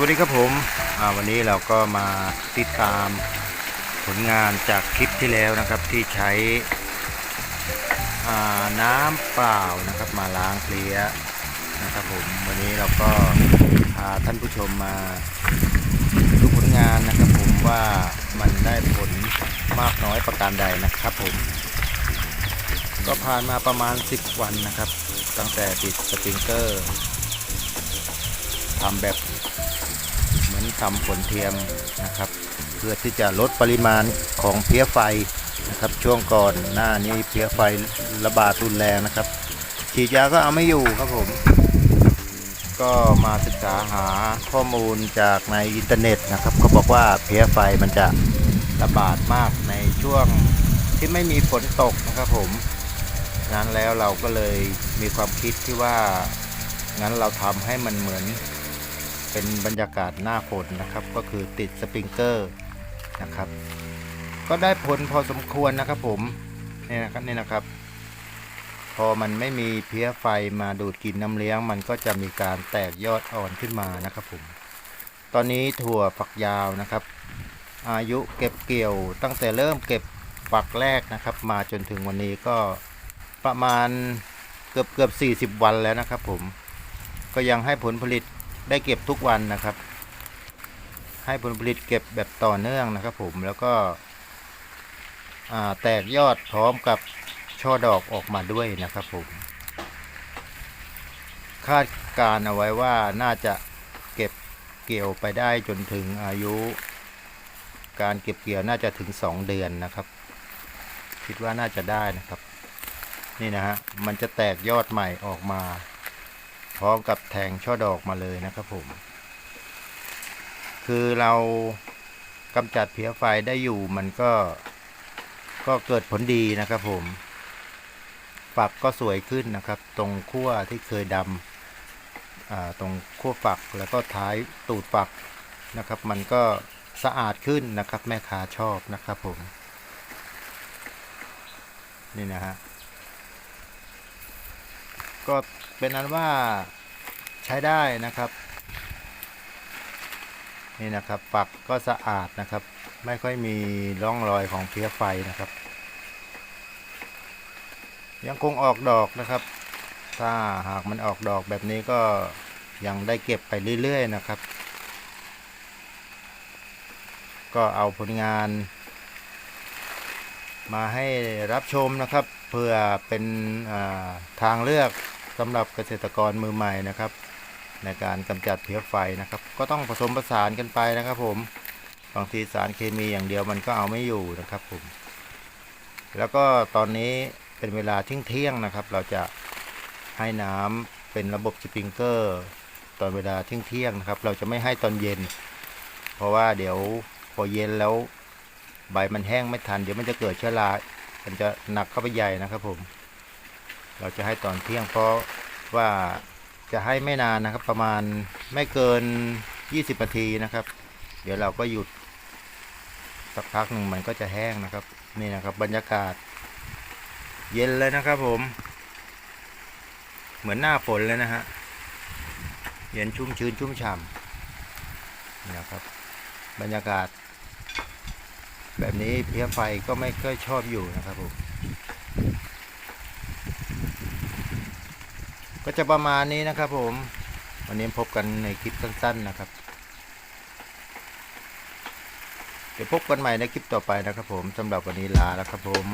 วัสดีครับผมวันนี้เราก็มาติดตามผลงานจากคลิปที่แล้วนะครับที่ใช้น้ำเปล่านะครับมาล้างเคลียนะครับผมวันนี้เราก็พาท่านผู้ชมมาดูผลงานนะครับผมว่ามันได้ผลมากน้อยประการใดนะครับผมก็ผ่านมาประมาณ 10 วันนะครับ ตั้งแต่ติดสปริงเกอร์ทำแบบ ทำฝนเทียมนะครับ เพื่อที่จะลดปริมาณของเพี้ยไฟนะครับ ช่วงก่อนหน้านี้เพี้ยไฟระบาดรุนแรงนะครับ ฉีดยาก็เอาไม่อยู่ครับผม ก็มาศึกษาหาข้อมูลจากในอินเทอร์เน็ตนะครับเขาบอกว่าเพี้ยไฟมันจะระบาดมากในช่วงที่ไม่มีฝนตกนะครับผมนั้นแล้วเราก็เลยมีความคิดที่ว่างั้นเราทำให้มันเหมือน เป็นบรรยากาศหน้าฝนนะครับ ก็คือติดสปริงเกอร์นะครับ ก็ได้ผลพอสมควรนะครับผมนี่นะครับนี่นะครับ พอมันไม่มีเพี้ยไฟมาดูดกินน้ำเลี้ยง มันก็จะมีการแตกยอดอ่อนขึ้นมานะครับผม ตอนนี้ถั่วฝักยาวนะครับ อายุเก็บเกี่ยว ตั้งแต่เริ่มเก็บฝักแรกนะครับ มาจนถึงวันนี้ก็ประมาณเกือบเกือบ40 วันแล้วนะครับผมก็ยังให้ผลผลิต ได้เก็บทุกวันนะครับ ให้ผลผลิตเก็บแบบต่อเนื่องนะครับ ผมแล้วก็แตกยอดพร้อมกับช่อดอกออกมาด้วยนะครับผม คาดการเอาไว้ว่าน่าจะเก็บเกี่ยวไปได้จนถึงอายุ การเก็บเกี่ยวน่าจะถึง 2 เดือนนะครับ คิดว่าน่าจะได้นะครับ นี่นะฮะมันจะแตกยอดใหม่ออกมา พร้อมกับแทงช่อดอกมาเลยนะครับผม คือเรากำจัดเพี้ยไฟได้อยู่มันก็ก็เกิดผลดีนะครับผม ฝักก็สวยขึ้นนะครับ ตรงขั้วที่เคยดำตรงขั้วฝักแล้วก็ท้ายตูดฝักนะครับ มันก็สะอาดขึ้นนะครับ แม่ค้าชอบนะครับผม นี่นะฮะ ก็เป็นนั้นว่าใช้ได้นะครับนี่นะครับฝักก็สะอาดนะครับ ไม่ค่อยมีร่องรอยของเพลี้ยไฟนะครับ ยังคงออกดอกนะครับ ถ้าหากมันออกดอกแบบนี้ก็ยังได้เก็บไปเรื่อยๆนะครับ ก็เอาผลงาน มาให้รับชมนะครับ เพื่อเป็นทางเลือก สำหรับเกษตรกรมือใหม่นะครับ ในการกำจัดเพี้ยไฟนะครับ ก็ต้องผสมผสานกันไปนะครับ ผมบางทีสารเคมีอย่างเดียวมันก็เอาไม่อยู่นะครับผม แล้วก็ตอนนี้เป็นเวลาเที่ยงเที่ยงนะครับ เราจะให้น้ำเป็นระบบสปริงเกอร์ตอนเวลาเที่ยงเที่ยงนะครับ เราจะไม่ให้ตอนเย็น เพราะว่าเดี๋ยวพอเย็นแล้วใบมันแห้งไม่ทัน เดี๋ยวมันจะเกิดเชื้อรา มันจะหนักเข้าไปใหญ่นะครับผม เราจะให้ตอนเที่ยงเพราะว่าจะให้ไม่นานนะครับ ประมาณไม่เกิน 20นาทีนะครับ เดี๋ยวเราก็หยุดสักพักหนึ่งมันก็จะแห้งนะครับ นี่นะครับ บรรยากาศ เย็นเลยนะครับผม เหมือนหน้าฝนเลยนะฮะเย็นชุ่มชื้นชุ่มฉ่ำนี่นะครับ บรรยากาศ แบบนี้เพี้ยไฟก็ไม่ค่อยชอบอยู่นะครับผม ก็จะประมาณนี้นะครับผม วันนี้พบกันในคลิปสั้น ๆนะครับ เดี๋ยวพบกันใหม่ในคลิปต่อไปนะครับผมสำหรับวันนี้ลาแล้วครับผม